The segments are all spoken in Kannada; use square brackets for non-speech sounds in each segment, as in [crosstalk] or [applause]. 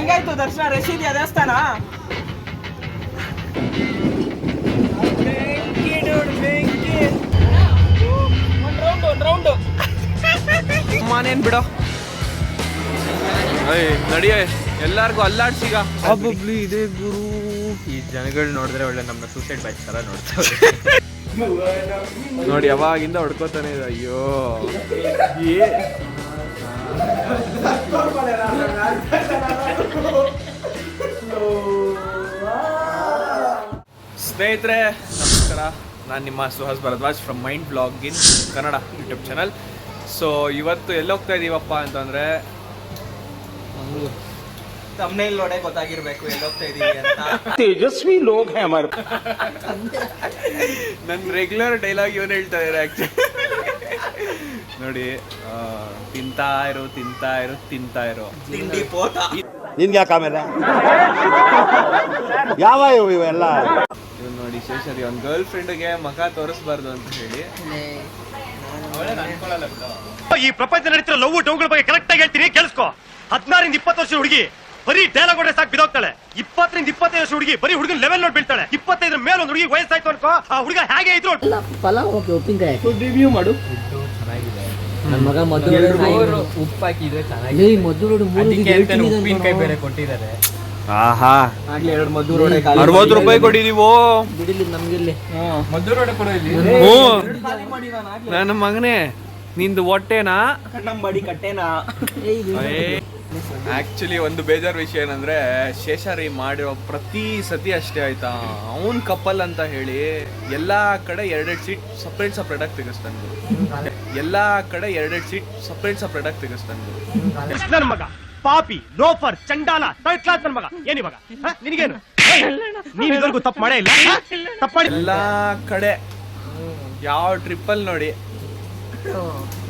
ಹಿಂಗಾಯ್ತು ದರ್ಶನ? ರಶೀದಿ ದೇವಸ್ಥಾನ ಬೆಂಕಿ ನೋಡು ಬೆಂಕಿ ಒಂದ್ ರೌಂಡ್ ಒಂದ್ ರೌಂಡು ಮಾನೇನ್ ಬಿಡೋ. ಅಯ್ಯ ನಡಿಯ ಎಲ್ಲಾರ್ಗು ಅಲ್ಲಾಡ್ಸೀಗ ಅಬ್ಬಬ್ಲಿ ಇದೆ ಗುರು. ಈ ಜನಗಳು ನೋಡಿದ್ರೆ ಒಳ್ಳೆ ನಮ್ಮ ಸೂಸೈಡ್ ಬ್ಯಾಚ್ ತರ ನೋಡ್ತಾರೆ. ನೋಡಿ ಯಾವಾಗಿಂದ ಹೊಡ್ಕೋತಾನೆ ಇದೆ. ಅಯ್ಯೋ. ಏ. ಸ್ನೇಹಿತರೆ ನಮಸ್ಕಾರ. ನಾನು ನಿಮ್ಮ Suhas Bharadwaj from mind blog in Kannada YouTube channel so ಇವತ್ತು ಎಲ್ಲಿ ಹೋಗ್ತಾ ಇದ್ದೀವಪ್ಪ ಅಂತಂದರೆ ತಮ್ಮನೇಲಿ ನೋಡೇ ಗೊತ್ತಾಗಿರ್ಬೇಕು ಎಲ್ಲಿ ಹೋಗ್ತಾ ಇದ್ದೀವಿ ಅಂತ. ತೇಜಸ್ವಿ ಲೋಕ್ ಹ್ಯಾಮರ್ ನನ್ನ ರೆಗ್ಯುಲರ್ ಡೈಲಾಗ್ ಇವನು ಹೇಳ್ತಾ ಇದ್ದಾರೆ ಆ್ಯಕ್ಚುಲಿ ನೋಡಿ ತಿಂತಾ ಇರು ತಿಂತಾ ಇರು ತಿಂತಾ ಇರು. ತಿಂಡಿ ಪೋತಾ ನಿನ್ಗೆ ಯಾಕೆ ಆಮೇಲೆ? ಯಾವ ಇವು ಇವೆಲ್ಲ? ನೋಡಿ ಶೇಷರಿ ಒಂದು ಗರ್ಲ್ ಫ್ರೆಂಡ್ಗೆ ಮಗ ತೋರಿಸ್ಬಾರ್ದು ಅಂತ ಹೇಳಿ. ಈ ಪ್ರಪಂಚ ನಡೀತಿರೋ ಲವ್ ಡೌಗಳ ಬಗ್ಗೆ ಕರೆಕ್ಟ್ ಆಗಿ ಹೇಳ್ತೀನಿ ಕೇಳಿಸ್ಕೊ. ಹದಿನಾರಿಂದ ಇಪ್ಪತ್ತು ವರ್ಷದ ಹುಡುಗಿ ಬರೀ ಡೈಲಾಗ್ ಹೊಡೆ ಸಾಕು ಬಿದೋಗ್ತಾಳೆ ಇಪ್ಪತ್ತರಿಂದ ಇಪ್ಪತ್ತೈದು ವರ್ಷ ಹುಡುಗಿ ಬರೀ ಹುಡುಗನ ಲೆವೆಲ್ ನೋಡಿ ಬೀಳ್ತಾಳೆ. ಇಪ್ಪತ್ತೈದರ ಮೇಲೆ ಒಂದು ಹುಡುಗಿ ವಯಸ್ಸಾಯ್ತು ಅನ್ಕೋ ಆ ಹುಡುಗ ಹೇಗೆ ಇದ್ರು ಫಲ ಓಕೆ ಉಪ್ಪಿನಕಾಯಿ ರಿವ್ಯೂ ಮಾಡು. ನನ್ನ ಮಗ ಮೊದಲು ಉಪ್ಪು ಹಾಕಿದ್ರೆ ಲೇ ಮೊದಲು ನೋಡು ಮೂರು ಅದಕ್ಕೆ ಅಂತಾನೆ ಉಪ್ಪಿನಕಾಯಿ ಬೇರೆ ಕೊಟ್ಟಿದ್ದಾರೆ. ಆಹಾ. ಆಗ್ಲೇ ಎರಡು ಮದ್ದು ರೋಡೆ ಅರವತ್ತು ರೂಪಾಯಿ ಕೊಟ್ಟಿದೀವೋ ಬಿಡಿಲಿ ನಮ್ಗೆ ಇಲ್ಲಿ. ಮದ್ದೂರು ರೋಡ್ ಕೂಡ ಇಲ್ಲಿ. ನನ್ನ ಮಗನೇ ನಿಂದು ಹೊಟ್ಟೆನಾ? ಕಣ್ಣಂಬಡಿ ಕಟ್ಟೆನಾ? ಆಕ್ಚುಲಿ ಒಂದು ಬೇಜಾರ್ ವಿಷಯ ಏನಂದ್ರೆ ಶೇಷಾರಿ ಮಾಡಿರೋ ಪ್ರತಿ ಸತಿ ಅಷ್ಟೇ ಆಯ್ತಾ? ಅವನ್ ಕಪಲ್ ಅಂತ ಹೇಳಿ ಎಲ್ಲಾ ಕಡೆ ಎರಡೆರಡು ಸೀಟ್ ಸಪ್ರೇಟ್ ಸಪ್ರೇಟ್ ಆಗಿ ತೆಗಿಸ್ತಾನೆ. ಎಲ್ಲಾ ಕಡೆ ಎರಡೆರಡು ಸೀಟ್ ಸಪ್ರೇಟ್ ಸಪ್ರೇಟ್ ಆಗಿ ತೆಗಿಸ್ತಾನೆ ಮಗ ಪಾಪಿ ಲೋಫರ್ ಚಂಡಾಲ ಥರ್ಡ್ ಕ್ಲಾಸ್ ನನ್ ಮಗ. ಏನಿವಾಗ? ನಿನಗೇನು? ನೀನ್ ಇದುವರೆಗೂ ತಪ್ಪು ಮಾಡೇ ಇಲ್ಲ? ತಪ್ಪಾಡಿ ಎಲ್ಲಾ ಕಡೆ. ಯಾವ ಟ್ರಿಪ್ಪಲ್ ನೋಡಿ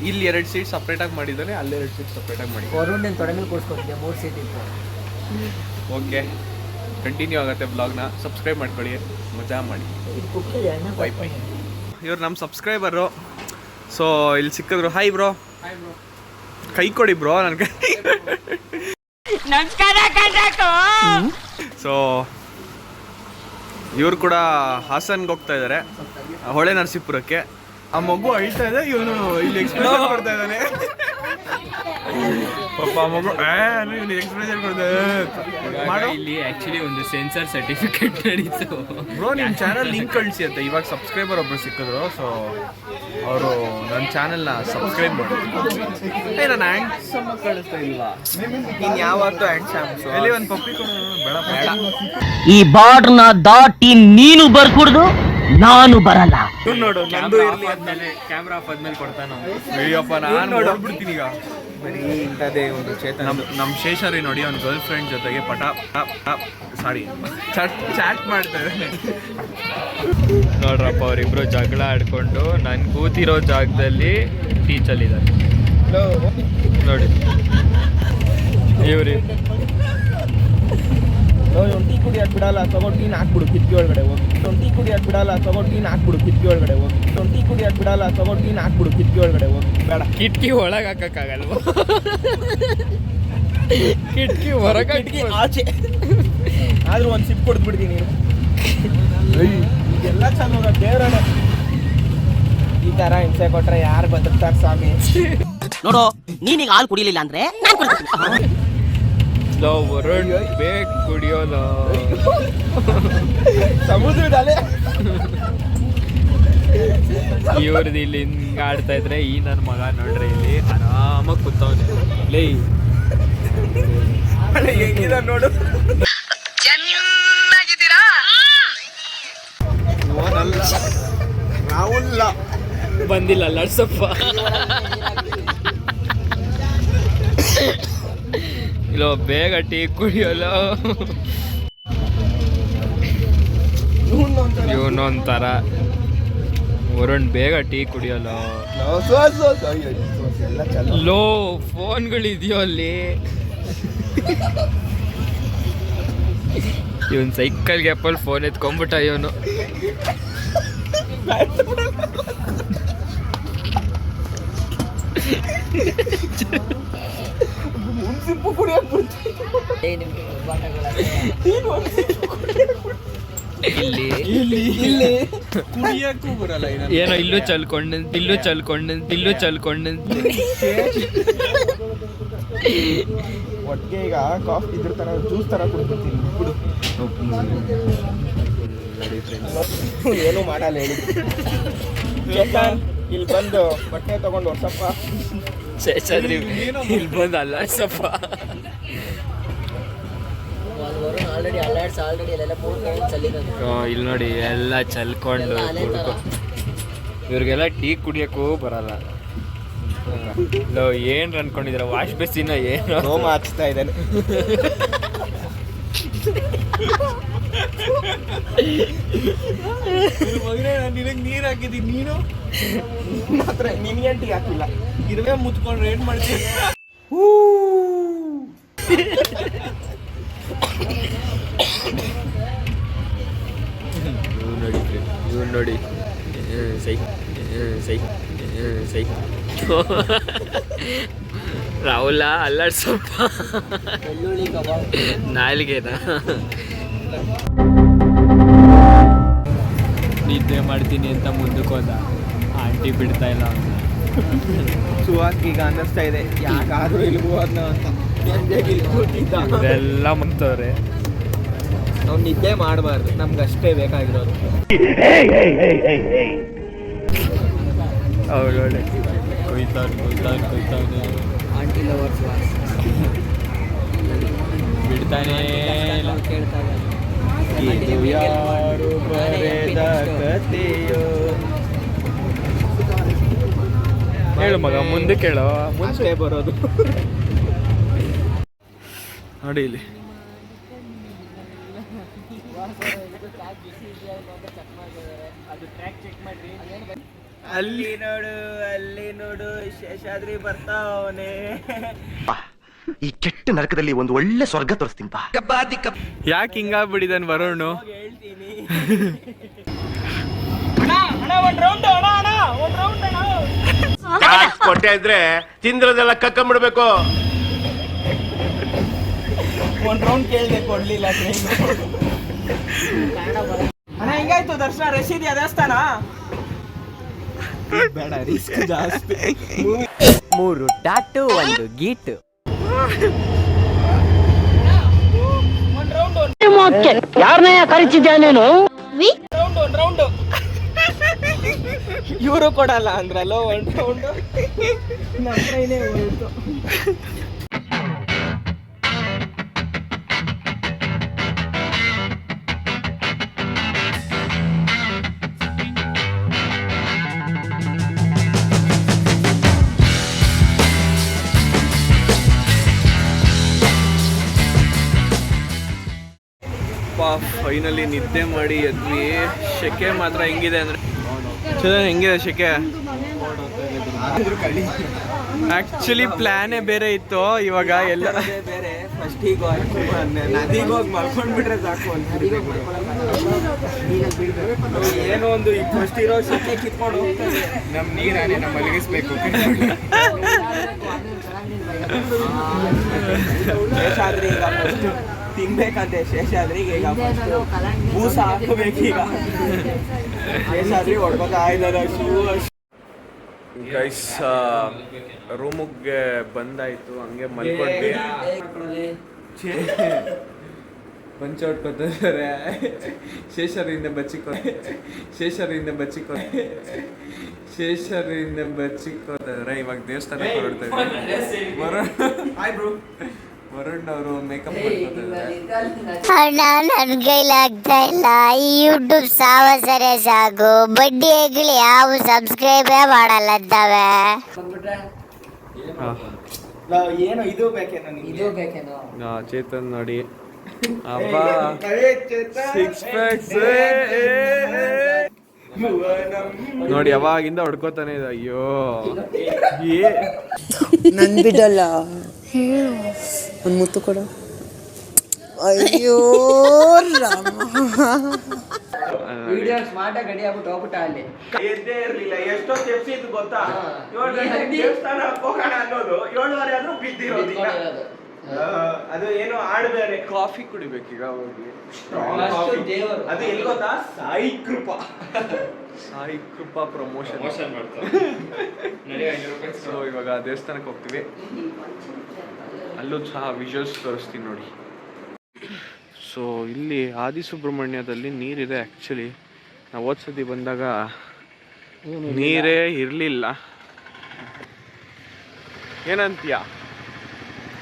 ಇಲ್ಲಿ ಎರಡು ಸೀಟ್ ಸಪ್ರೇಟ್ ಆಗಿ ಮಾಡಿದ್ದಾನೆ ಅಲ್ಲಿ ಎರಡು ಸೀಟ್ ಸಪ್ರೇಟ್ ಆಗಿ ಮಾಡಿ ವರುಣ್ ನಿನ್ ತೊಡೆ ಮೇಲೆ ಮೂರು ಸೀಟ್ ಇತ್ತು. ಓಕೆ ಕಂಟಿನ್ಯೂ ಆಗುತ್ತೆ ಬ್ಲಾಗ್ನ ಸಬ್ಸ್ಕ್ರೈಬ್ ಮಾಡ್ಕೊಳ್ಳಿ. ಮಜಾ ಮಾಡಿ. ಇವ್ರು ನಮ್ಮ ಸಬ್ಸ್ಕ್ರೈಬರು ಸೊ ಇಲ್ಲಿ ಸಿಕ್ಕಿದ್ರು. ಹಾಯ್ ಬ್ರೋ ಕೈ ಕೊಡಿ ಬ್ರೋ ನನಗೆ ಸೊ ಇವ್ರು ಕೂಡ ಹಾಸನ್ಗೆ ಹೋಗ್ತಾ ಇದ್ದಾರೆ ಹೊಳೆ ನರಸೀಪುರಕ್ಕೆ. ಆ ಮಗು ಅಳ್ತಾ ಇದೆ ಇವನು ಇಲ್ಲಿ ಎಕ್ಸ್ಪ್ರೆಷನ್ [laughs] ಕೊಡ್ತಾ ಇದ್ದಾನೆ. ಪಾಪ ಆ ಮಗು ಇವನು ಎಕ್ಸ್ಪ್ರೆಷನ್ ಕೊಡ್ತಾ ಮಾಡೋ. ಇಲ್ಲಿ ಆಕ್ಚುಲಿ ಒಂದು ಸೆನ್ಸರ್ ಸರ್ಟಿಫಿಕೇಟ್ ನಡೀತು. ಬ್ರೋ ನಿಮ್ಮ ಚಾನಲ್ ಲಿಂಕ್ ಕಳಿಸಿ ಅಂತ. ಇವಾಗ ಸಬ್ಸ್ಕ್ರೈಬರ್ ಒಬ್ರು ಸಿಕ್ಕಿದ್ರು ಸೊ ಅವರು ನನ್ನ ಚಾನೆಲ್ನ ಸಬ್ಸ್ಕ್ರೈಬ್ ಮಾಡಿ ಏ ನಾನು ಆ್ಯಂಡ್ಸ್ ಕಳಿಸ್ತಾ ಇಲ್ವಾ? ನೀನ್ ಯಾವತ್ತೂ ಹ್ಯಾಂಡ್ಸಮ್ ಎಲ್ಲಿ ಒಂದು ಪಪ್ಪಿ ಕೊಡು. ಬೇಡ ಬೇಡ. ಈ ಬಾರ್ಡ್ನ ದಾಟಿ ನೀನು ಬರ್ಕೂಡ್ದು? ನಾನು ಬರಲ್ಲ. ನೋಡು ನಂದು ಇರ್ಲಿ ಆದ್ಮೇಲೆ ಕ್ಯಾಮ್ರಾ ಆಫ್ ಆದ್ಮೇಲೆ ಕೊಡ್ತಾನ ಅಯ್ಯಪ್ಪ ನಾನು ನೋಡ್ಬಿಡ್ತೀನಿ ಈಗ. ಬರೀ ಇಂಥದ್ದೇ ಒಂದು ಚೇತನ. ನಮ್ ನಮ್ಮ ಶೇಷರಿ ನೋಡಿ ಅವ್ನ ಗರ್ಲ್ ಫ್ರೆಂಡ್ ಜೊತೆಗೆ ಪಟ ಸಾರಿ. ಚಾಟ್ ಚಾಟ್ ಮಾಡ್ತಾರೆ. ನೋಡ್ರಪ್ಪ ಅವರಿಬ್ರು ಜಗಳ ಆಡ್ಕೊಂಡು ನಾನು ಕೂತಿರೋ ಜಾಗದಲ್ಲಿ ಟೀಚಲ್ಲಿದ್ದಾರೆ ನೋಡಿ. ಇವ್ರಿ ಒಂದು ಟೀ ಕುಡಿಯೋದು ಬಿಡಲ್ಲ ತಗೊಂಡು ಟೀನ್ ಹಾಕ್ಬಿಡು ಕಿಟಕಿ ಒಳಗಡೆ ಹೋಗಿ. ಒಂದು ಟೀ ಕುಡಿಯೋದು ಬಿಡಲ್ಲ ತಗೊಂಡು ಟೀನ್ ಹಾಕ್ಬಿಡು ಕಿಟಕಿ ಒಳಗಡೆ ಹೋಗಿ. ಒಂದು ಟೀ ಕುಡಿಯೋದು ಬಿಡಲ್ಲ ತಗೊಂಡು ಟೀನ್ ಹಾಕ್ಬಿಡು ಕಿಟಕಿ ಒಳಗಡೆ ಹೋಗಿ. ಬೇಡ. ಕಿಟಕಿ ಒಳಗೆ ಹಾಕಕ್ಕಾಗಲ್ವ? [laughs] ಕಿಟಕಿ ಹೊರಗೆ ಕಿಟಕಿ ಆಚೆ. ಆದ್ರೂ ಒಂದು ಸಿಪ್ ಕೊಡ್ದು ಎಲ್ಲ ಚಂದ ದೇವರನ್ನ ಈ ತರ ಹಿಂಸೆ ಕೊಟ್ರೆ ಯಾರು ಬದುಕ್ತಾರೆ ಸ್ವಾಮಿ? ನೋಡೋ ನೀನೀಗ ಹಾಲು ಕುಡಿಲಿಲ್ಲ ಅಂದ್ರೆ ನಾನು ಕುಡಿತೀನಿ ವರುಣ್ ಬೇಗ ಕುಡಿಯೋಲ್ಲ ಸಮುದ್ರದ ಅಲೆ ಇವ್ರದ್ದು ಇಲ್ಲಿ ಹಿಂಗೆ ಆಡ್ತಾ ಇದ್ರೆ ಈ ನನ್ನ ಮಗ ನೋಡ್ರಿ ಇಲ್ಲಿ ಆರಾಮಾಗಿ ಕೂತವನೆ. ಲೇ. ಹೆಂಗಿದ ನೋಡು. ರಾಹುಲ್ಲ. ಬಂದಿಲ್ಲ ಲಡ್ಸಪ್ಪ. ಇಲ್ಲೋ ಬೇಗ ಟೀ ಕುಡಿಯೋಲ್ಲ ಇವನೊಂಥರ. ವರುಣ್, ಬೇಗ ಟೀ ಕುಡಿಯೋಲ್ಲ ಲೋ, ಫೋನ್ಗಳಿದೆಯೋ ಅಲ್ಲಿ? ಇವನ್ ಸೈಕಲ್ ಗ್ಯಾಪಲ್ಲಿ ಫೋನ್ ಎತ್ಕೊಂಡ್ಬಿಟ್ಟ ಇವನು. ಸಿಪ್ಪು ಕುಡಿಯಕ್ ಇಲ್ಲಿ ಇಲ್ಲಿ ಕುಡಿಯಕ್ಕೂ ಬರಲ್ಲ ಏನೋ. ಇಲ್ಲೂ ಚಲ್ಕೊಂಡು ಇಲ್ಲೂ ಚಲ್ಕೊಂಡು ಇಲ್ಲೂ ಚಲ್ಕೊಂಡು ಒಟ್ಟಿಗೆ ಈಗ ಕಾಫಿ ಇದ್ರ ತರ ಜ್ಯೂಸ್ ತರ ಕುಡ್ಕೊತೀನಿ ಕುಡು ಏನು ಮಾಡಲ್ಲ ಹೇಳಿ ಇಲ್ಲಿ ಬಂದು ಬಟ್ಟೆ ತಗೊಂಡು ಹೊಸಪ್ಪ ಶೇಷಾದ್ರಿ ಇಲ್ಲಿ ಬಂದು ಅಲ್ಲಾಡ್ಸಪ್ಪ ಇಲ್ಲಿ ನೋಡಿ ಎಲ್ಲ ಚಲ್ಕೊಂಡು ಇವ್ರಿಗೆಲ್ಲ ಟೀ ಕುಡಿಯೋಕ್ಕೂ ಬರಲ್ಲ. ಲೋ ಏನ್ ಅನ್ಕೊಂಡಿದ್ರ? ವಾಶ್ ಬೇಸಿನ ಏನು? ನೋಮ ಹಚ್ತಾ ಇದ್ದಾನೆ. [laughs] ಮಗನೇ, ನಾನು ನಿನಗೆ ನೀರು ಹಾಕಿದ್ದೀನಿ. ನೀನು? ಮಾತ್ರ ನಿನಗೆ ಟೀ ಹಾಕಿಲ್ಲ. ಇರುವೆ ಮುತ್ಕೊಂಡ್ರೆ ರೇಟ್ ಮಾಡ್ತೀನಿ ಇವ್ರು ನೋಡಿ ಇವ್ರು ನೋಡಿ. ಸೈ ಸೈ ಸೈ. ರಾಹುಲ, ಅಲ್ಲಾಡ್ಸಪ್ಪ. ನಾಲಿಗೆನಾ? ನಿದ್ದೆ ಮಾಡ್ತೀನಿ ಅಂತ ಮುಂದಕ್ಕೆ ಹೋದ. ಆಂಟಿ ಬಿಡ್ತಾ ಇಲ್ಲ ಅಂತ ಸುಹಾಕ್ ಈಗ ಅನ್ನಿಸ್ತಾ ಇದೆ ಯಾಕಾದ್ರೂ ಇಲ್ಲಿ ಹೋದ್ನ ಅಂತ. ಇವರೆಲ್ಲ ಮುಂತವ್ರೆ ನಾವು ನಿದ್ದೆ ಮಾಡಬಾರ್ದು ನಮ್ಗೆ ಅಷ್ಟೇ ಬೇಕಾಗಿರೋದು ಅವ್ರು ನೋಡಿ ಕೊಯ್ತಾವ್ನೆ ಕೊಯ್ತಾವ್ನೆ ಕೊಯ್ತಾವ್ನೆ ಆಂಟಿ ಲವರ್ಸ್ ಬಿಡ್ತಾನೇ ಇಲ್ಲ. ಕೇಳ್ತಾ ಇದು ಯಾರು ಬರೆದ ಕಥೆಯೋ ಹೇಳು ಮಗ ಮುಂದೆ ಕೇಳೋ? ಮುಂಚೆ ಬರೋದು. ನೋಡಿ ಇಲ್ಲಿ. ಅಲ್ಲಿ ನೋಡು ಅಲ್ಲಿ ನೋಡು ಶೇಷಾದ್ರಿ ಬರ್ತಾವನೆ. ಈ ಕೆಟ್ಟ ನರಕದಲ್ಲಿ ಒಂದು ಒಳ್ಳೆ ಸ್ವರ್ಗ ತೋರಿಸ್ತೀನಿ ಬಾ. ಯಾಕೆ ಹಿಂಗಾಗ್ಬಿಟ್ಟಿದ್ದಾನೆ ವರುಣ್? ಹೇಳ್ತೀನಿ ಅಣ್ಣ ಅಣ್ಣ ಒಂದ್ ರೌಂಡ್ ಅಣ್ಣ ಅಣ್ಣ ಒಂದ್ ರೌಂಡ್ ಅಣ್ಣ. ಕೊಟ್ಟೆ ಇದ್ರೆ ತಿಂದ್ರದೆಲ್ಲ ಕಕ್ಕಂಬಿಡ್ಬೇಕು ಒಂದ್ ರೌಂಡ್ ಕೇಳ್ದೆ ಕೊಡ್ಲಿಲ್ಲ ಅಣ್ಣ ಹೆಂಗಾಯ್ತು ದರ್ಶನ ರಶೀದಿ ದೇವಸ್ಥಾನ? ಬೇಡ ರಿಸ್ಕ್ ಜಾಸ್ತಿ. ಮೂರು ಟಾಟು ಒಂದು ಗೀಟು. ಯಾರನ್ನ ಕರಿತಿದ್ಯಾ ನೀನು? ರೌಂಡ್ ಒಂದ್ ರೌಂಡ್ ಇವರು ಕೊಡಲ್ಲ ಅಂದ್ರಲ್ಲ ಒಂದು ರೌಂಡ್ ನಮ್ಮ ಫೈನಲಿ ನಿದ್ದೆ ಮಾಡಿ ಎದ್ವಿ. ಶೆಕೆ ಮಾತ್ರ ಹೆಂಗಿದೆ ಅಂದ್ರೆ ಚೆನ್ನಾಗಿ ಹೆಂಗಿದೆ ಶೆಕೆ? ಆಕ್ಚುಲಿ ಪ್ಲಾನೇ ಬೇರೆ ಇತ್ತು. ಇವಾಗ ಎಲ್ಲ ಬೇರೆ ನದಿಗೆ ಹೋಗಿ ಮಲ್ಕೊಂಡ್ಬಿಟ್ರೆ ಸಾಕು ಅಂತ ಏನೋ ಒಂದು ಈಗ ಫಸ್ಟ್ ಇರೋ ಶೆಕೆ ಕಿತ್ಕೊಂಡು ಹೋಗ್ತಾರೆ ನಮ್ಮ ನೀರಾನೆ ನಮ್ಮ ಮಲಗಿಸ್ಬೇಕು [laughs] ಶೇಷಾದ್ರಿ ಈಗ ಫಸ್ಟ್ ತಿನ್ಬೇಕಂತೆ ಶೇಷಾದ್ರಿಗೆ ಈಗ ಫಸ್ಟ್ ಬೂಸ ಹಾಕಬೇಕೀಗ ಶೇಷಾದ್ರಿ ಹೊಡ್ಕೊತಾ ಗೈಸ್ ರೂಮಿಗೆ ಬಂದಾಯ್ತು ಹಂಗೆ ಮಲ್ಕೊಂಡ್ವಿ ಪಂಚ ಹೊಡ್ಕೊತಾರೆ ಶೇಷರಿಂದ ಬಚ್ಚಿಕೊ ಶೇಷರಿಂದ ಬಚ್ಚಿಕೊ ಶೇಷರಿಂದ ಬಚ್ಚಿಕೋತಾರೆ ಇವಾಗ ದೇವಸ್ಥಾನಕ್ಕೆ ಹೊರಡ್ತಾ ಇದ್ದಾರೆ ವರುಣ್ ವರುಣ್ ಅವರು ಮೇಕಪ್ ಮಾಡ್ಕೊತಾರೆ ಅಣ್ಣ ನನ್ ಕೈಲಾಗ್ತಾ ಇಲ್ಲ. ಈ ಯೂಟ್ಯೂಬ್ ಸಾವಸರೆ ಸಾಕು. ಬಡ್ಡಿ ಹೆಗ್ಲಿ ಯಾವ ಸಬ್ಸ್ಕ್ರೈಬೇ ಮಾಡಲ್ಲ ಅಂತಾವೆ. ಏನು ಇದು ಬೇಕೇನೋ ಇದು ಬೇಕೇನೋ? ಚೇತನ್ ನೋಡಿ. ಅಬ್ಬ. ಸಿಕ್ಸ್ ಪ್ಯಾಕ್ಸ್ ನೋಡಿ ಯಾವಾಗಿಂದ ಹೊಡ್ಕೋತಾನೆ ಇದೆ. ಅಯ್ಯೋ. ಏ. ನನ್ ಬಿಡಲ್ಲ. ಒಂದು ಮುತ್ತು ಕೊಡು. ಅಯ್ಯೋ ರಾಮ. ವಿಡಿಯೋ ಸ್ಮಾರ್ಟ್ ಆಗಿ ರೆಡಿ ಆಗ್ಬಿಟ್ಟು ಹೋಗ್ಬಿಟ್ಟ ಅಲ್ಲಿ. ಎದ್ದೇ ಇರ್ಲಿಲ್ಲ. ಎಷ್ಟೋ ತೆಪ್ಸಿದ್ದು ಗೊತ್ತಾ? ಏಳು ಗಂಟೆಗೆ ದೇವಸ್ಥಾನ ಹೋಗೋಣ ಅನ್ನೋದು ಏಳುವರೆ ಆದ್ರೂ ಬಿದ್ದಿರೋದು ಈಗ. ಅದು ಏನು ಆಡ್ಬೇರೆ ಕಾಫಿ ಕುಡಿಬೇಕೀಗ ಹೋಗಿ ಅದು ಎಲ್ಲಿ ಗೊತ್ತಾ ಸಾಯಿ ಕೃಪಾ. ಸಾಯಿ ಕೃಪಾ ಪ್ರಮೋಷನ್ ಸೊ ಇವಾಗ ದೇವಸ್ಥಾನಕ್ಕೆ ಹೋಗ್ತೀವಿ. ಅಲ್ಲೂ ಸಹ ವಿಜುವಲ್ಸ್ ತೋರಿಸ್ತೀನಿ ನೋಡಿ. ಸೊ ಇಲ್ಲಿ ಆದಿಸುಬ್ರಹ್ಮಣ್ಯದಲ್ಲಿ ನೀರಿದೆ ಆ್ಯಕ್ಚುಲಿ ನಾವು ಓದ್ಸತಿ ಬಂದಾಗ ನೀರೇ ಇರಲಿಲ್ಲ. ಏನಂತೀಯ?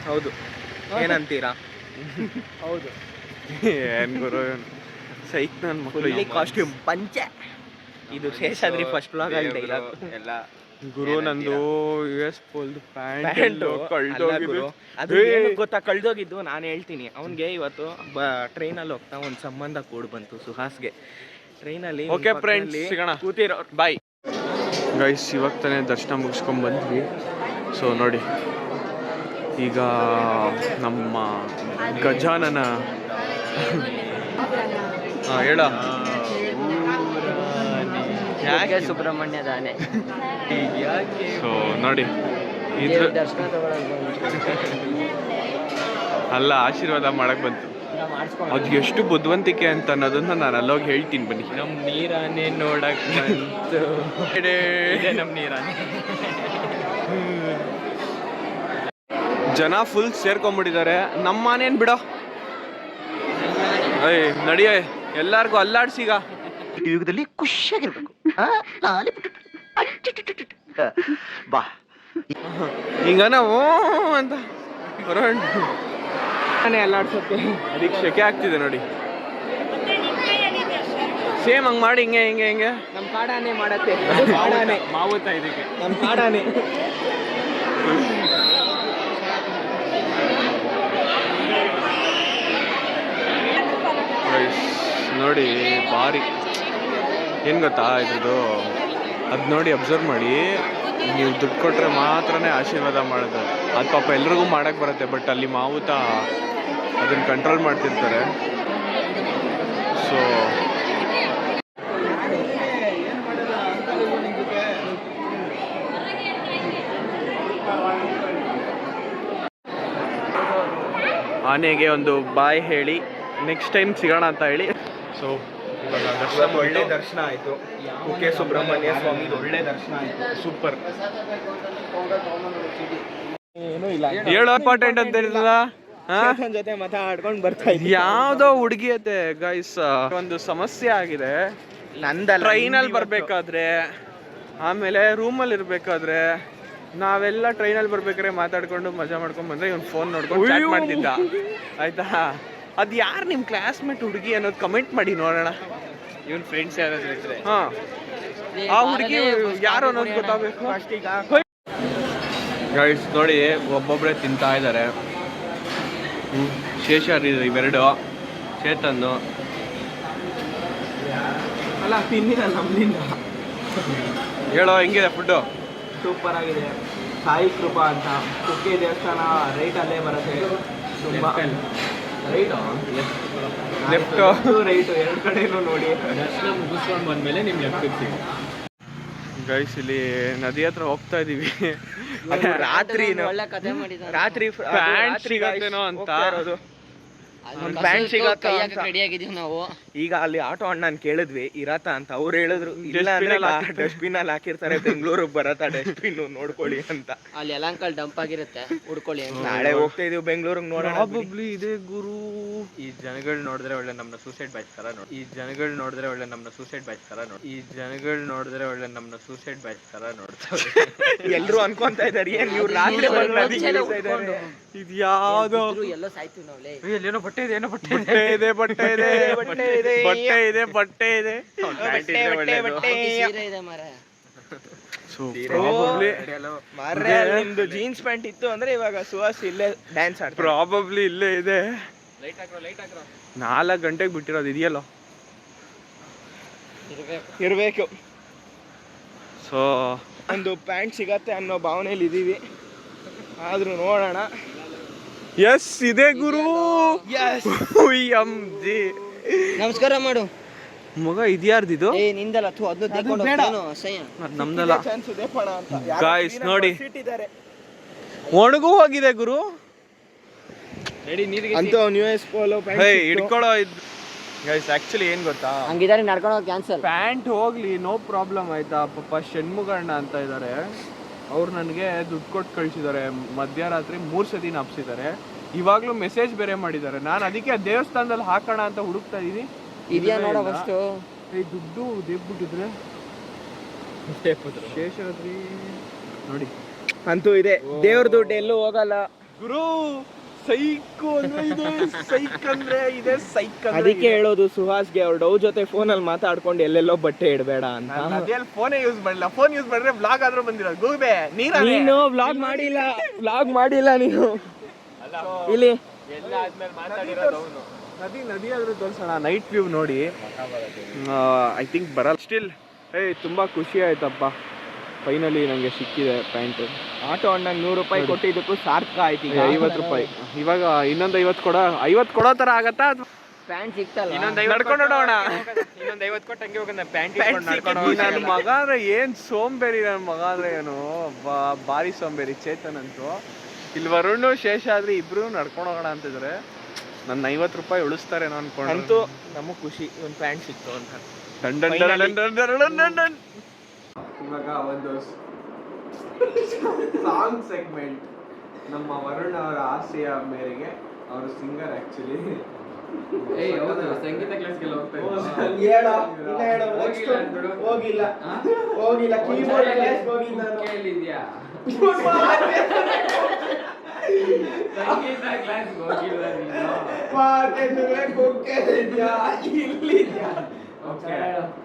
ಹೌದು. ಏನಂತೀರಾ? ಹೌದು. ಏನ್ ಗುರು ಸೈಕ್ ನನ್ನ ಮಕ್ಕಳು ಕಾಸ್ಟ್ಯೂಮ್ ಪಂಚೆ. ಇದು ಶೇಷಾದ್ರಿ ಫಸ್ಟ್ ಬ್ಲಾಗ್ ಅಲ್ಲಿ ಡೈಲಾಗ್ ಎಲ್ಲ ಗುರು ನಂದು ಯು ಎಸ್ ಪೋಲ್ದು ಪ್ಯಾಂಟ್ ಪ್ಯಾಂಟು ಕಳ್ದೋಗಿದೆ. ಅದು ಏನು ಗೊತ್ತಾ? ಕಳ್ದೋಗಿದ್ದು ನಾನು ಹೇಳ್ತೀನಿ. ಅವನಿಗೆ ಇವತ್ತು ಬ ಟ್ರೈನಲ್ಲಿ ಹೋಗ್ತಾ ಒಂದು ಸಂಬಂಧ ಕೂಡ ಬಂತು ಸುಹಾಸ್ಗೆ. ಟ್ರೈನಲ್ಲಿ ಓಕೆ ಫ್ರೆಂಡ್ಸ್ ಸಿಗೋಣ. ಕೂತಿರೋ ಬಾಯ್ ಗೈಸ್ ಇವಾಗ ತಾನೇ ದರ್ಶನ ಮುಗಿಸ್ಕೊಂಡ್ ಬಂದ್ವಿ. ಸೊ ನೋಡಿ. ಈಗ ನಮ್ಮ ಗಜಾನನ. ಹಾಂ ಹೇಳ. ಯಾಕೆ ಸುಬ್ರಹ್ಮಣ್ಯ ದಾನೆ ಸೊ ನೋಡಿ ಇದ್ರ ಅಲ್ಲ ಆಶೀರ್ವಾದ ಮಾಡಕ್ ಬಂತು. ಅದು ಎಷ್ಟು ಬುದ್ಧಿವಂತಿಕೆ ಅಂತ ಅನ್ನೋದನ್ನ ನಾನು ಅಲ್ಲೋಗಿ ಹೇಳ್ತೀನಿ ಬನ್ನಿ. ನಮ್ಮ ನೀರಾನೆ ನೋಡಕ್ ಬಂತು. [laughs] ಇದೆ ನಮ್ ನೀರಾನೆ. ಜನ ಫುಲ್ ಸೇರ್ಕೊಂಡ್ಬಿಟ್ಟಿದ್ದಾರೆ. ನಮ್ಮ ಮನೇನು ಬಿಡೋ. ಅಯ್ಯ ನಡಿಯ ಎಲ್ಲಾರ್ಗು ಅಲ್ಲಾಡ್ಸೀಗ. ಯುಗದಲ್ಲಿ ಖುಷಿಯಾಗಿರ್ಬೇಕು. ಬಾ. ಹಿಂಗ ಓ ಅಂತ. ಅಲ್ಲಾಡ್ಸತ್ತೆ ಅದಕ್ಕೆ ಶೆಕೆ ಆಗ್ತಿದೆ ನೋಡಿ. ಸೇಮ್ ಹಂಗ್ ಮಾಡಿ ಹಿಂಗೆ ಹಿಂಗೆ ಹಿಂಗೆ. ನಮ್ಮ ಕಾಡಾನೆ ಮಾಡತ್ತೆ. ಕಾಡಾನೆ. ಮಾವುತ ಇದಕ್ಕೆ. ನಮ್ಮ ಕಾಡಾನೆ. [laughs] ನೋಡಿ, ಭಾರಿ. ಏನು ಗೊತ್ತಾ ಇದ್ರದ್ದು? ಅದು ನೋಡಿ ಅಬ್ಸರ್ವ್ ಮಾಡಿ. ನೀವು ದುಡ್ಡು ಕೊಟ್ಟರೆ ಮಾತ್ರನೇ ಆಶೀರ್ವಾದ ಮಾಡೋದು ಅದು ಪಾಪ ಎಲ್ರಿಗೂ ಮಾಡೋಕ್ಕೆ ಬರುತ್ತೆ, ಬಟ್ ಅಲ್ಲಿ ಮಾವುತ ಅದನ್ನು ಕಂಟ್ರೋಲ್ ಮಾಡ್ತಿರ್ತಾರೆ. ಸೊ ಆನೆಗೆ ಒಂದು ಬಾಯ್ ಹೇಳಿ ನೆಕ್ಸ್ಟ್ ಟೈಮ್ ಸಿಗೋಣ ಅಂತ ಹೇಳಿ. ಸೊ ಇವಾಗ ದರ್ಶನ ಒಳ್ಳೆ ದರ್ಶನ ಆಯ್ತು. ಕುಕ್ಕೆ ಸುಬ್ರಹ್ಮಣ್ಯ ಸ್ವಾಮಿ ಒಳ್ಳೆ ದರ್ಶನ ಆಯ್ತು. ಸೂಪರ್. ಏನೂ ಇಲ್ಲ. ಹೇಳೋ ಇಂಪಾರ್ಟೆಂಟ್ ಅಂತ ಚೇತನ್ ಜೊತೆ ಮಾತಾಡ್ಕೊಂಡು ಬರ್ತಾ ಇದ್ದೀನಿ ಯಾವ್ದೋ ಹುಡುಗಿ ಅತ್ತೆ ಗೈಸ್ ಒಂದು ಸಮಸ್ಯೆ ಆಗಿದೆ. ನಂದಲ್ಲ ಟ್ರೈನಲ್ಲಿ ಬರ್ಬೇಕಾದ್ರೆ ಆಮೇಲೆ ರೂಮಲ್ಲಿ ಇರ್ಬೇಕಾದ್ರೆ ನಾವೆಲ್ಲ ಟ್ರೈನಲ್ಲಿ ಬರ್ಬೇಕಾದ್ರೆ ಮಾತಾಡ್ಕೊಂಡು ಮಜಾ ಮಾಡ್ಕೊಂಡ್ ಬಂದ್ರೆ ಇವ್ನು ಫೋನ್ ನೋಡ್ಕೊಂಡು ಚಾಟ್ ಮಾಡ್ತಿದ್ದ. ಆಯ್ತಾ? ಅದ್ ಯಾರು ನಿಮ್ಮ ಕ್ಲಾಸ್ಮೇಟ್ ಹುಡುಗಿ ಅನ್ನೋದು ಕಮೆಂಟ್ ಮಾಡಿ ನೋಡೋಣ. ಇವನ್ ಫ್ರೆಂಡ್ಸ್ ಯಾರಾದ್ರೂ ಇದ್ರೆ. ಹಾ. ಆ ಹುಡುಗಿ ಯಾರು ಅನ್ನೋದು ಗೊತ್ತಾಗಬೇಕು? ಗೈಡ್ಸ್ ಗೈಸ್ ನೋಡಿ ಒಬ್ಬೊಬ್ಬರೇ ತಿಂತಾ ಇದ್ದಾರೆ ಶೇಷ ಇವೆರಡು. ಚೇತನ್ ಅಲ್ಲ ತಿನ್ನಿಲ್ಲ ನಮ್ಮಿಂದ ಹೇಳೋ ಹೆಂಗಿದೆ ಫುಡ್ಡು ಸೂಪರ್ ಆಗಿದೆ. ಸಾಯಿ ಕೃಪಾ ಅಂತ. ಕುಕ್ಕೆ ದೇವಸ್ಥಾನ ರೈಟ್ ಅಲ್ಲೇ ಬರುತ್ತೆ. ತುಂಬಾ Left. ರೈಟ್ ಎರಡು ಕಡೆನೂ ನೋಡಿ. ದರ್ಶನ ಮುಗಿಸ್ಕೊಂಡ್ ಬಂದ್ಮೇಲೆ ನಿಮ್ಗೆ ಲೆಫ್ಟ್ ಸಿಗುತ್ತೆ. ಗೈಸ್ ಇಲ್ಲಿ ನದಿ ಹತ್ರ ಹೋಗ್ತಾ ಇದೀವಿ. ರಾತ್ರಿ ರಾತ್ರಿ ಪ್ಯಾಂಟ್ ಸಿಗತ್ತೇನೋ ಅಂತ. ಸಿಗತ್ತ ರೆಡಿ ಆಗಿದೀವಿ ನಾವು. ಈಗ ಅಲ್ಲಿ ಆಟೋ ಅಣ್ಣನ್ ಕೇಳಿದ್ವಿ ಇರತ್ತ ಅಂತ. ಅವ್ರು ಹೇಳಿದ್ರು ಇಲ್ಲ ಅಂದ್ರೆ. ಡಸ್ಟ್ಬಿನ್ ಅಲ್ಲಿ ಹಾಕಿರ್ತಾರೆ ಬೆಂಗಳೂರಿಗೆ ಬರತ್ತ ಡಸ್ಟ್ಬಿನ್ ನೋಡ್ಕೊಳ್ಳಿ ಅಂತ. ಅಲ್ಲಿ ಯಲಂಕಲ್ ಡಂಪ್ ಆಗಿರುತ್ತೆ ಹುಡ್ಕೊಳ್ಳಿ ಅಂತ. ನಾಳೆ ಹೋಗ್ತಾ ಇದೀವಿ ಬೆಂಗಳೂರಿಗೆ ನೋಡೋಣ ಇದೇ ಗುರು. ಈ ಜನಗಳು ನೋಡಿದ್ರೆ ಒಳ್ಳೆ ನಮ್ನ ಸೂಸೈಡ್ ಬ್ಯಾಚ್ ತರ ನೋಡಿ ಈ ಜನಗಳು ನೋಡಿದ್ರೆ ಒಳ್ಳೆ ನಮ್ನ ಸೂಸೈಡ್ ಬ್ಯಾಚ್ ತರ ನೋಡಿ ಈ ಜನಗಳು ನೋಡಿದ್ರೆ ಒಳ್ಳೆ ನಮ್ನ ಸೂಸೈಡ್ ಬ್ಯಾಚ್ ತರ ನೋಡ್ತಾರೆ. [laughs] ಎಲ್ಲರೂ ಅನ್ಕೊಂತ ಇದಾರೆ ಏನ್ ಇವ್ರು ರಾತ್ರಿ ಬಂದ್ ಇದು ಯಾವ್ದೋ ಎಲ್ಲ ಸಾಯ್ತೀವಿ ಎಲ್ಲೇನೋ ಏನೋ ಬಟ್ಟೆ ಇದೆ ಏನೋ ಬಟ್ಟೆ ಬಟ್ಟೆ ಇದೆ ಬಟ್ಟೆ ಇದೆ ಬಟ್ಟೆ ಇದೆ. ಬಟ್ಟೆ ಇದೆ ಬಟ್ಟೆ ಇದೆ. ಸೀರೆ ಇದೆ ಮರ. ಸೊ ಪ್ರಾಬಬ್ಲಿ ಮಾರ್ರೆ, ನಿಮ್ದು ಜೀನ್ಸ್ ಪ್ಯಾಂಟ್ ಇತ್ತು ಅಂದ್ರೆ ಇವಾಗ ಸುಹಾಸ್ ಇಲ್ಲೇ ಡ್ಯಾನ್ಸ್ ಆಡ್ತಾರೆ ಪ್ರಾಬಬ್ಲಿ ಇಲ್ಲೇ ಇದೆ. ನಾಲ್ಕು ಗಂಟೆಗೆ ಬಿಟ್ಟಿರೋದು ಇದೆಯಲ್ಲೋ? ಇರ್ಬೇಕು. ಸೊ ಒಂದು ಪ್ಯಾಂಟ್ ಸಿಗತ್ತೆ ಅನ್ನೋ ಭಾವನೆಯಲ್ಲಿ ಇದ್ದೀವಿ ಆದ್ರೂ ನೋಡೋಣ. ಎಸ್ ಇದೆ ಗುರು. ಎಂ ಜಿ ನಮಸ್ಕಾರ ಮಾಡು. ಮಗ ಇದ್ಯಾರ್ದಿದು? ಏ ನಿಂದಲ್ಲ ಥೂ ಅದನ್ನ ತಗೊಂಡು ನಮ್ದಲ್ಲ. ಚಾನ್ಸ್ ಇದೆ ಪಣ ಅಂತ. ಯಾರೋ Guys, ಬೀದಿನಲ್ಲಿ ನೋಡಿ. ಒಣಗೂ ಹೋಗಿದೆ ಗುರು. ರೆಡಿ ನೀರಿಗೆ ಅಂತೂ ನ್ಯೂ ಎಸ್ ಪೋಲೋ ಹೇ ಇಟ್ಕೊಳ್ಳೋ ಇದು ಗೈಸ್ ಆಕ್ಚುಲಿ ಏನ್ ಗೊತ್ತಾ? ಹಂಗಿದಾರೆ ನಡ್ಕೊಂಡು ಹೋಗಿ ಕ್ಯಾನ್ಸಲ್ ಪ್ಯಾಂಟ್ ಹೋಗ್ಲಿ ನೋ ಪ್ರಾಬ್ಲಮ್ ಆಯ್ತಾ? ಪಾಪ ಷಣ್ಮುಗಣ್ಣ ಅಂತ ಇದ್ದಾರೆ ಅವ್ರು ನನಗೆ ದುಡ್ಡು ಕೊಟ್ಟು ಕಳಿಸಿದ್ದಾರೆ ಮಧ್ಯರಾತ್ರಿ ಮೂರು ಸತಿ ನಾಪ್ಸಿದ್ದಾರೆ ಇವಾಗಲೂ ಮೆಸೇಜ್ ಬೇರೆ ಮಾಡಿದ್ದಾರೆ. ನಾನು ಅದಕ್ಕೆ ಆ ದೇವಸ್ಥಾನದಲ್ಲಿ ಹಾಕೋಣ ಅಂತ ಹುಡುಕ್ತಾ ಇದ್ದೀನಿ ಇದೆಯಾ ನೋಡೋ ಫಸ್ಟು ಈ ದುಡ್ಡು ದೇವ್ಬಿಟ್ಟಿದ್ರೆ? ಶೇಷಾದ್ರಿ ನೋಡಿ. ಅಂತೂ ಇದೆ. ದೇವ್ರ ದುಡ್ಡು ಎಲ್ಲೂ ಹೋಗಲ್ಲ. ಗುರು ಸೈಕ್ ಅಂದ್ರೆ ಇದೆ ಸೈಕ್ ಅಂದ್ರೆ ಇದೆ ಸೈಕ್ ಅದಕ್ಕೆ ಹೇಳೋದು ಸುಹಾಸ್ಗೆ ಅವ್ರ ಡೌ ಜೊತೆ ಫೋನಲ್ಲಿ ಮಾತಾಡ್ಕೊಂಡು ಎಲ್ಲೆಲ್ಲೋ ಬಟ್ಟೆ ಇಡಬೇಡ ಅಂತ. ಅದೇಲ್ಲಿ ಫೋನೇ ಯೂಸ್ ಮಾಡಿಲ್ಲ ಫೋನ್ ಯೂಸ್ ಮಾಡಿದ್ರೆ ಬ್ಲಾಗ್ ಆದ್ರೂ ಬಂದಿರೋದು. ಗೂಬೆ ನೀನು ವ್ಲಾಗ್ ಮಾಡಿಲ್ಲ. ವ್ಲಾಗ್ ಮಾಡಿಲ್ಲ ನೀನು. ಇಲ್ಲಿ? ನದಿ ನದಿ ಆದ್ರೂ ತೋರ್ಸೋಣ ನೈಟ್ ವ್ಯೂ ನೋಡಿ. ಐ ಥಿಂಕ್ ಬರಲ್ಲ. ಸ್ಟಿಲ್ ಏ ತುಂಬಾ ಖುಷಿ ಆಯ್ತಪ್ಪ. ಫೈನಲಿ ನನಗೆ ಸಿಕ್ಕಿದೆ ಪ್ಯಾಂಟ್. ಆಟೋ ಅಣ್ಣಂಗೆ ನೂರು ರೂಪಾಯಿ ಕೊಟ್ಟಿದ್ದಕ್ಕೂ ಸಾರ್ಥಕ ಆಯ್ತು ಈಗ. ಐವತ್ತು ರೂಪಾಯಿ. ಇವಾಗ ಇನ್ನೊಂದು ಐವತ್ತು ಕೊಡೋ ಐವತ್ತು ಕೊಡೋ ಥರ ಆಗತ್ತಾ? ಪ್ಯಾಂಟ್ ಸಿಕ್ತಲ್ಲ. ಇನ್ನೊಂದು ನಡ್ಕೊಂಡು ನೋಡೋಣ ಇನ್ನೊಂದು ಐವತ್ತು ಕೊಟ್ಟು ಹಂಗೆ ಹೋಗೋಣ. ಪ್ಯಾಂಟ್ ನನ್ನ ಮಗ ಅಂದ್ರೆ ಏನ್ ಸೋಂಬೇರಿ ನನ್ನ ಮಗ ಅಂದ್ರೆ ಏನು? ಬಾರಿ ಭಾರಿ ಸೋಂಬೇರಿ ಚೇತನ್ ಅಂತೂ. ಇಲ್ಲಿ ವರುಣ್ ಶೇಷ ಆದ್ರೆ ಇಬ್ರು ನಡ್ಕೊಂಡು ಹೋಗೋಣ ಅಂತಿದ್ರೆ ನನ್ನ ಐವತ್ತು ರೂಪಾಯಿ ಉಳಿಸ್ತಾರೆ ಅನ್ಕೊಂಡು ಅಂತೂ ನಮಗ್ ಖುಷಿ ಒಂದು ಪ್ಯಾಂಟ್ ಸಿಕ್ತು ಅಂತ. ಒಂದು ಸಾಂಗ್ ಸೆಗ್ಮೆಂಟ್. ನಮ್ಮ ವರುಣ್ ಅವರ ಆಸೆಯ ಮೇರೆಗೆ ಅವರು ಸಿಂಗರ್ ಆಕ್ಚುಲಿ. ಸಂಗೀತ ಕ್ಲಾಸ್ಗೆಲ್ಲ ಹೋಗಿಲ್ಲ ಹೋಗಿಲ್ಲ. ಕೀಬೋರ್ಡ್ ಕ್ಲಾಸ್ ಹೋಗಿಲ್ಲ ಸಂಗೀತ ಕ್ಲಾಸ್ ಹೋಗಿಲ್ಲ ಓಕೆ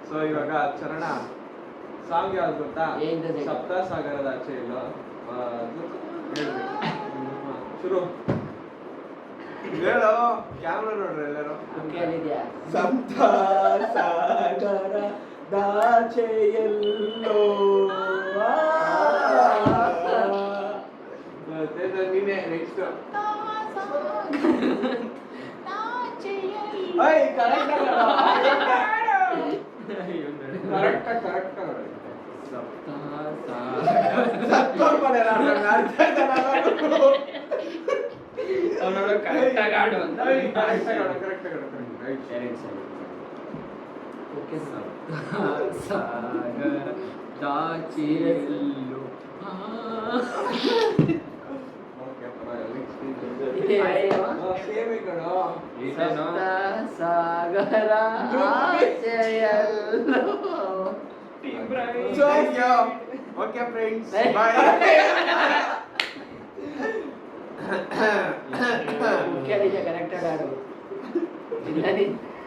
ಸೊ ಇವಾಗ ಚರಣ. ಸಾಂಗ್ ಯಾವ್ದು ಗೊತ್ತಾ? ಸಪ್ತ ಸಾಗರದ ಆಚೆ ಇಲ್ಲ. ಶುರು. ಹೇಳೋ. ಕ್ಯಾಮ್ರಾ ನೋಡ್ರಿ ಎಲ್ಲರೂ. ಸಪ್ತ ಸಾಗರ ದಾಚೆ ಎಲ್ಲೋ doesn't mean register. Hey, correct correct correct सप्ताह सप्ताह पढ़ेला अर्थ जनावर ಅವನೋಡ ಕರೆಕ್ಟ್ ಆಗಿ ಆಡು ಅಂತ ಕರೆಕ್ಟ್ ಆಗಿ ಆಡು ಕರೆಕ್ಟ್ ಆಗಿ ಆಡು right sharing sir okay sir Sagara ದಾಚಿರಲ್ಲು ಆ సాగర ఓకే ఫ్రెండ్స్ బాయ్ ముఖ్యాలయ కరెక్ట్ ఆడాడు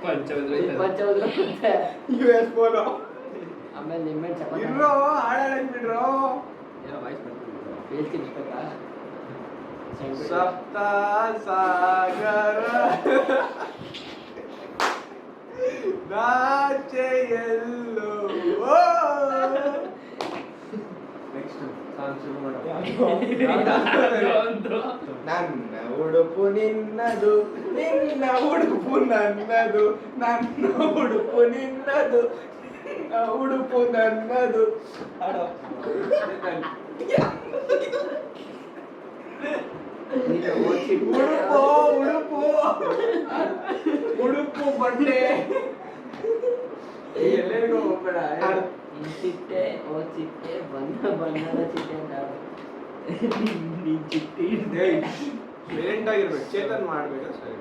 పంచవదిలో యుఎస్ పోలో అమ్మాయి చెప్పండి ఆడాలి ಸಪ್ತ ಸಾಗರ ದಾಚೆಯಲ್ಲೋ ನೆಕ್ಸ್ಟ್ ಸಾಂಗ್ ಶುರು ನನ್ನ ಉಡುಪು ನಿನ್ನದು ನಿನ್ನ ಉಡುಪು ನನ್ನದು ನನ್ನ ಉಡುಪು ನಿನ್ನದು ನಿನ್ನ ಉಡುಪು ನನ್ನದು. ಓದ್ಸಿ [laughs] [laughs] ಉಡುಪು ಉಡುಪು ಉಡುಪು ಬಟ್ಟೆ ಎಲ್ಲರಿಗೂ ಹೋಗ್ಬೇಡ ಆಡು. ಈ ಚಿಟ್ಟೆ ಓ ಚಿಟ್ಟೆ ಬಣ್ಣ ಬಣ್ಣದ ಚಿಟ್ಟೆ ಅಂತ ಆಡು. ನೀನ್ ಚಿಟ್ಟೆ ಹಿಡ್ದೆ. ಸೈಲೆಂಟ್ ಆಗಿರ್ಬೇಕು ಚೇತನ್ ಮಾಡ್ಬೇಕು ಸರಿ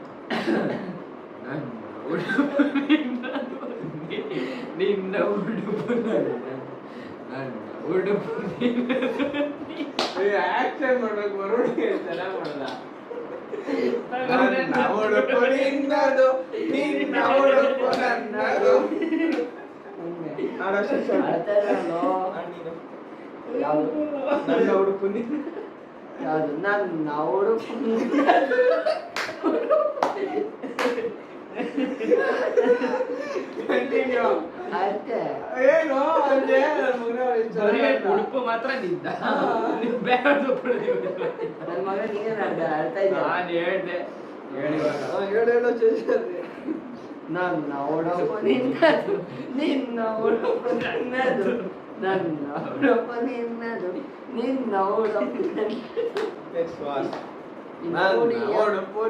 ನಿನ್ನ ಉಡುಪು ನನ್ನ ಗುಡ್ ಆಕ್ಷನ್ ಮಾಡ್ಬೇಕು ಬರೋಡಿ ಚೆನ್ನಾಗಿ ಮಾಡಲ್ಲ ನನ್ನ ನಿನ್ನ ಒಡಕು ನನ್ನದು ನನ್ನ ಉಡುಪು ಯಾವುದು? ನನ್ನ ಉಡುಪು ಕಂಟಿನ್ಯೂ ಅಷ್ಟೇ. ಏನು? ಅಂದ್ರೆ ಮಾತ್ರ ನಿಂತ ನೀವು ಬೇರೆ ನನ್ನ ಮಗ ನೀನೇ ಅಳ್ತಾ ಅಳ್ತಾ ಇದ್ದೆ ನಾನು ಹೇಳ್ದೆ ಹೇಳು ಹೇಳು ನನ್ನ ಉಡುಪು ನಿನ್ನದು ನಿನ್ನ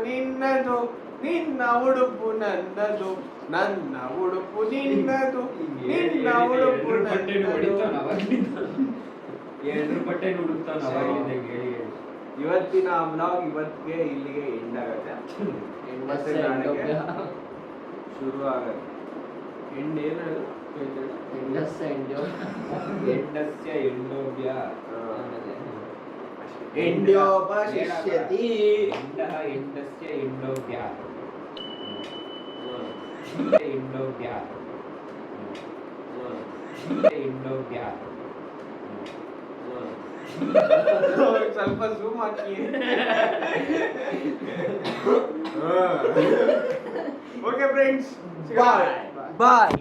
ನಿನ್ನದು ನಿನ್ನ ಉಡುಪು ನನ್ನದು ನನ್ನ ಉಡುಪು ನಿನ್ನದು ನಿನ್ನ ಉಡುಪು ನನ್ನದು ಎರಡು ಬಟ್ಟೆ ಹುಡುಕ್ತಾನ ಇವತ್ತಿನ ಬ್ಲಾಗ್ ಇವತ್ತಿಗೆ ಇಲ್ಲಿಗೆ ಎಂಡ್ ಆಗತ್ತೆ. ಶುರು ಆಗತ್ತೆ. ಎಂಡ್ ಏನದು ಇಂಡಸ್ಟ್ರಿ ಎಂಡಸ್ಯ ಎಂಡೋಬ್ಯ. ಎಂಡ್ಯೋಪಶಿಷ್ಯತಿ ಎಂಡಃ. ಎಂಡಸ್ಯ ಎಂಡೋಬ್ಯ. ಎಂಡೋಬ್ಯ. ಎಂಡೋಬ್ಯ. ಸ್ವಲ್ಪ ಜೂಮ್ ಹಾಕಿ ಓಕೆ ಫ್ರೆಂಡ್ಸ್ ಬಾಯ್ ಬಾಯ್